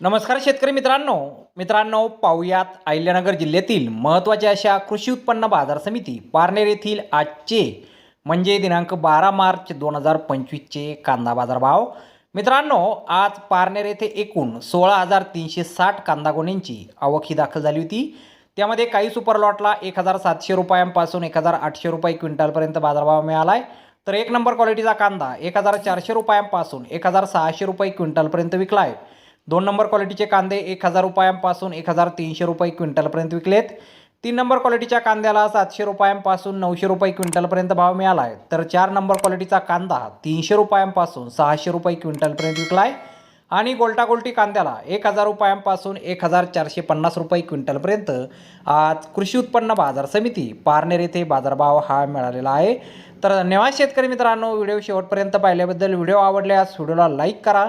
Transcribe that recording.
नमस्कार शेतकरी मित्रांनो. मित्रांनो पाहुयात अहिल्यानगर जिल्ह्यातील महत्त्वाच्या अशा कृषी उत्पन्न बाजार समिती पारनेर येथील आजचे म्हणजे दिनांक बारा मार्च दोन हजार पंचवीसचे कांदा बाजार भाव मित्रांनो आज पारनेर येथे एकूण सोळा हजार तीनशे साठ कांदा गोण्यांची आवक ही दाखल झाली होती. त्यामध्ये काही सुपर लॉटला एक हजार सातशे रुपयांपासून एक हजार आठशे रुपये क्विंटलपर्यंत बाजारभाव मिळाला आहे तर एक नंबर क्वालिटीचा कांदा एक हजार चारशे रुपयांपासून एक हजार सहाशे रुपये क्विंटलपर्यंत विकला आहे दोन नंबर क्वालिटीचे कांदे एक हजार रुपयांपासून एक हजार तीनशे रुपये क्विंटलपर्यंत विकलेत. तीन नंबर क्वालिटीच्या कांद्याला सातशे रुपयांपासून नऊशे रुपये क्विंटलपर्यंत भाव मिळाला आहे तर चार नंबर क्वालिटीचा कांदा तीनशे रुपयांपासून सहाशे रुपये क्विंटलपर्यंत विकला आहे आणि गोल्टा गोल्टी कांद्याला एक हजार रुपयांपासून एक हजार चारशे पन्नास रुपये क्विंटलपर्यंत आज कृषी उत्पन्न बाजार समिती पारनेर येथे बाजारभाव हा मिळालेला आहे. तर धन्यवाद शेतकरी मित्रांनो व्हिडिओ शेवटपर्यंत पाहिल्याबद्दल व्हिडिओ आवडल्यास व्हिडिओला लाईक करा.